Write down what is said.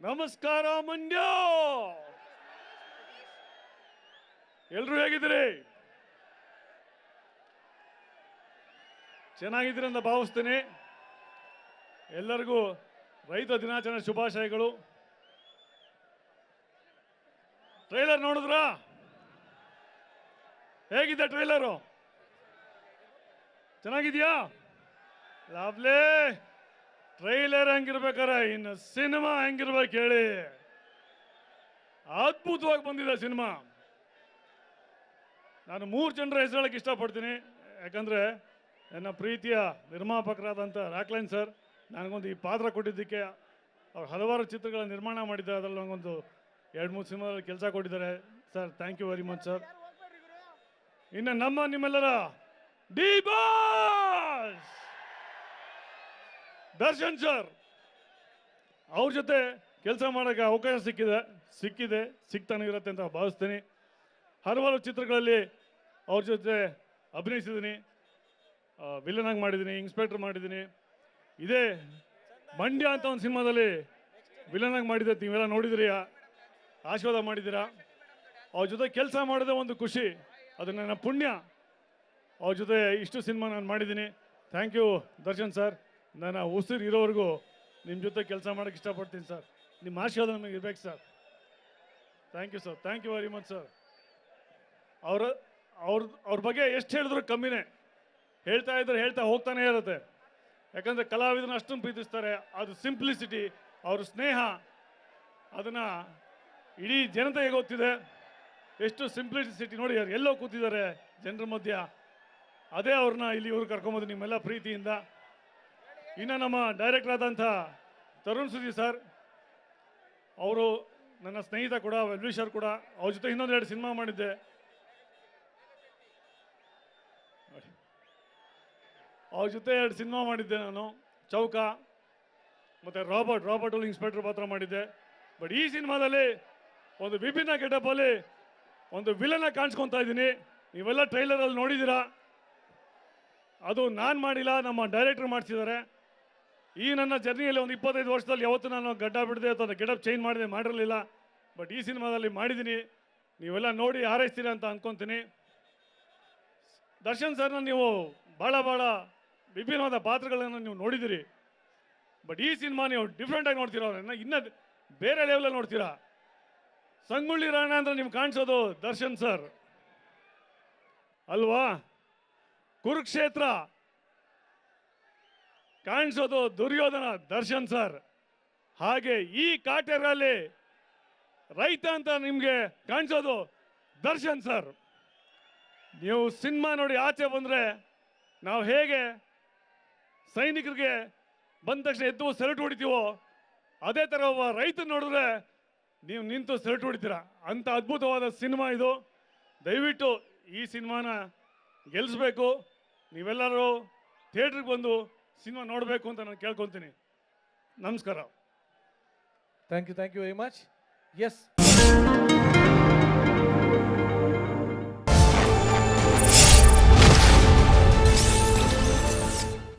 ನಮಸ್ಕಾರ ಮಂಡ್ಯ. ಎಲ್ರು ಹೇಗಿದ್ದೀರಿ? ಚೆನ್ನಾಗಿದ್ದೀರಿ ಅಂತ ಭಾವಿಸ್ತೀನಿ. ಎಲ್ಲರಿಗೂ ರೈತ ದಿನಾಚರಣೆ ಶುಭಾಶಯಗಳು. ಟ್ರೈಲರ್ ನೋಡಿದ್ರಾ? ಹೇಗಿದೆ ಟ್ರೈಲರು? ಚೆನ್ನಾಗಿದೆಯಾ? ಲಾವ್ಲೇ. ಟ್ರೈಲರ್ ಹೆಂಗಿರ್ಬೇಕಾರೆ, ಇನ್ನು ಸಿನಿಮಾ ಹೆಂಗಿರ್ಬೇಕು ಹೇಳಿ. ಅದ್ಭುತವಾಗಿ ಬಂದಿದೆ ಸಿನಿಮಾ. ನಾನು ಮೂರು ಜನರ ಹೆಸರು ಇಷ್ಟಪಡ್ತೀನಿ. ಯಾಕಂದ್ರೆ ನನ್ನ ಪ್ರೀತಿಯ ನಿರ್ಮಾಪಕರಾದಂಥ ರಾಕ್ಲೈನ್ ಸರ್, ನನಗೊಂದು ಈ ಪಾತ್ರ ಕೊಟ್ಟಿದ್ದಕ್ಕೆ ಅವ್ರು ಹಲವಾರು ಚಿತ್ರಗಳ ನಿರ್ಮಾಣ ಮಾಡಿದ್ದಾರೆ. ಅದರಲ್ಲಿ ನನಗೊಂದು ಎರಡು ಮೂರು ಸಿನಿಮಾದಲ್ಲಿ ಕೆಲಸ ಕೊಟ್ಟಿದ್ದಾರೆ. Sir thank you very much sir ಇನ್ನು ನಮ್ಮ ನಿಮ್ಮೆಲ್ಲರ ಡಿ ಬಾಸ್! ದರ್ಶನ್ ಸರ್ ಅವ್ರ ಜೊತೆ ಕೆಲಸ ಮಾಡೋಕ್ಕೆ ಅವಕಾಶ ಸಿಕ್ಕಿದೆ ಸಿಕ್ಕಿದೆ, ಸಿಗ್ತಾನೆ ಇರುತ್ತೆ ಅಂತ ಭಾವಿಸ್ತೀನಿ. ಹಲವಾರು ಚಿತ್ರಗಳಲ್ಲಿ ಅವ್ರ ಜೊತೆ ಅಭಿನಯಿಸಿದ್ದೀನಿ. ವಿಲನ್ ಆಗಿ ಮಾಡಿದ್ದೀನಿ ಇನ್ಸ್ಪೆಕ್ಟರ್ ಮಾಡಿದ್ದೀನಿ. ಇದೇ ಮಂಡ್ಯ ಅಂತ ಒಂದು ಸಿನಿಮಾದಲ್ಲಿ ವಿಲನ್ ಆಗಿ ಮಾಡಿದ್ದೆ ನೀವೆಲ್ಲ ನೋಡಿದಿರಿ ಆಶೀರ್ವಾದ ಮಾಡಿದ್ದೀರಾ? ಅವ್ರ ಜೊತೆ ಕೆಲಸ ಮಾಡೋದೇ ಒಂದು ಖುಷಿ. ಅದು ನನ್ನ ಪುಣ್ಯ. ಅವ್ರ ಜೊತೆ ಇಷ್ಟು ಸಿನಿಮಾ ನಾನು ಮಾಡಿದ್ದೀನಿ. Thank you Darshan sir. ನಾನು ಉಸಿರು ಇರೋವರೆಗೂ ನಿಮ್ಮ ಜೊತೆ ಕೆಲಸ ಮಾಡೋಕ್ಕೆ ಇಷ್ಟಪಡ್ತೀನಿ ಸರ್. ನಿಮ್ಮ ಆಶೀರ್ವಾದ ನಮಗೆ ಇರಬೇಕು sir. Thank you sir thank you very much sir ಅವರ, ಅವ್ರ ಅವ್ರ ಬಗ್ಗೆ ಎಷ್ಟು ಹೇಳಿದ್ರು ಕಮ್ಮಿನೇ. ಹೇಳ್ತಾ ಇದ್ರೆ ಹೇಳ್ತಾ ಹೋಗ್ತಾನೆ ಇರುತ್ತೆ. ಯಾಕಂದರೆ ಕಲಾವಿದನ ಅಷ್ಟೊಂದು ಪ್ರೀತಿಸ್ತಾರೆ. ಅದು ಸಿಂಪ್ಲಿಸಿಟಿ ಅವ್ರ ಸ್ನೇಹ, ಅದನ್ನು ಇಡೀ ಜನತೆಗೆ ಗೊತ್ತಿದೆ. ಎಷ್ಟು ಸಿಂಪ್ಲಿಸಿಟಿ ನೋಡಿ ಎಲ್ಲೋ ಕೂತಿದ್ದಾರೆ ಜನರ ಮಧ್ಯ. ಅದೇ ಅವ್ರನ್ನ ಇಲ್ಲಿ ಇವ್ರು ಕರ್ಕೊಂಬೋದು ನಿಮ್ಮೆಲ್ಲ ಪ್ರೀತಿಯಿಂದ ಇನ್ನು ನಮ್ಮ ಡೈರೆಕ್ಟರ್ ಆದಂಥ ತರುಣ್ ಸುದಿ ಸರ್ ಅವರು ನನ್ನ ಸ್ನೇಹಿತ ಕೂಡ ವೆಲ್ವಿಷರ್ ಕೂಡ, ಅವ್ರ ಜೊತೆ ಇನ್ನೊಂದು ಎರಡು ಸಿನಿಮಾ ಮಾಡಿದ್ದೆ. ಅವ್ರ ಜೊತೆ ಎರಡು ಸಿನಿಮಾ ಮಾಡಿದ್ದೆ ನಾನು, ಚೌಕ, ಮತ್ತು ರಾಬರ್ಟ್ ರಾಬರ್ಟ್ ಅಲ್ಲಿ ಇನ್ಸ್ಪೆಕ್ಟರ್ ಪಾತ್ರ ಮಾಡಿದ್ದೆ. ಬಟ್ ಈ ಸಿನಿಮಾದಲ್ಲಿ ಒಂದು ವಿಭಿನ್ನ ಗೆಟಪಲ್ಲಿ ಒಂದು ವಿಲನ ಕಾಣಿಸ್ಕೊತಾ ಇದ್ದೀನಿ. ನೀವೆಲ್ಲ ಟ್ರೈಲರಲ್ಲಿ ನೋಡಿದ್ದೀರಾ? ಅದು ನಾನು ಮಾಡಿಲ್ಲ, ನಮ್ಮ ಡೈರೆಕ್ಟರ್ ಮಾಡಿಸಿದ್ದಾರೆ. ಈ ನನ್ನ ಜರ್ನಿಯಲ್ಲಿ ಒಂದು ಇಪ್ಪತ್ತೈದು ವರ್ಷದಲ್ಲಿ ಯಾವತ್ತೂ ನಾನು ಗಡ್ಡ ಬಿಡದೆ ಅಥವಾ ಗಿಡಪ್ ಚೇಂಜ್ ಮಾಡಿದೆ ಮಾಡಿರಲಿಲ್ಲ. ಬಟ್ ಈ ಸಿನಿಮಾದಲ್ಲಿ ಮಾಡಿದ್ದೀನಿ. ನೀವೆಲ್ಲ ನೋಡಿ ಹಾರೈಸ್ತೀರಿ ಅಂತ ಅನ್ಕೊತೀನಿ. ದರ್ಶನ್ ಸರ್ನ ನೀವು ಭಾಳ ಭಾಳ ವಿಭಿನ್ನವಾದ ಪಾತ್ರಗಳನ್ನು ನೀವು ನೋಡಿದ್ದೀರಿ. ಬಟ್ ಈ ಸಿನಿಮಾ ನೀವು ಡಿಫ್ರೆಂಟಾಗಿ ನೋಡ್ತೀರಾ ಅವ್ರನ್ನ. ಇನ್ನೂ ಬೇರೆ ಲೆವೆಲಲ್ಲಿ ನೋಡ್ತೀರಾ? ಸಂಗೊಳ್ಳಿ ರಾಣ ಅಂದ್ರೆ ನಿಮ್ಗೆ ಕಾಣಿಸೋದು ದರ್ಶನ್ ಸರ್. ಅಲ್ವಾ? ಕುರುಕ್ಷೇತ್ರ. ಕಾಣಿಸೋದು ದುರ್ಯೋಧನ ದರ್ಶನ್ ಸರ್. ಹಾಗೆ ಈ ಕಾಟೇರಲ್ಲಿ ರೈತ ಅಂತ ನಿಮಗೆ ಕಾಣಿಸೋದು ದರ್ಶನ್ ಸರ್. ನೀವು ಸಿನಿಮಾ ನೋಡಿ ಆಚೆ ಬಂದರೆ ನಾವು ಹೇಗೆ ಸೈನಿಕರಿಗೆ ಬಂದ ತಕ್ಷಣ ಎದ್ದು ಸೆಲ್ಟ್ ಹೊಡಿತೀವೋ ಅದೇ ಥರ ಒಬ್ಬ ರೈತ ನೋಡಿದ್ರೆ ನೀವು ನಿಂತು ಸೆಲ್ಟ್ ಹೊಡಿತೀರಾ. ಅಂಥ ಅದ್ಭುತವಾದ ಸಿನಿಮಾ ಇದು. ದಯವಿಟ್ಟು ಈ ಸಿನಿಮಾನ ಗೆಲ್ಲಿಸ್ಬೇಕು ನೀವೆಲ್ಲರೂ ಥಿಯೇಟ್ರಿಗೆ ಬಂದು ಸಿನಿಮಾ ನೋಡಬೇಕು ಅಂತ ನಾನು ಕೇಳ್ಕೊಂತೀನಿ. ನಮಸ್ಕಾರ. Thank you thank you very much yes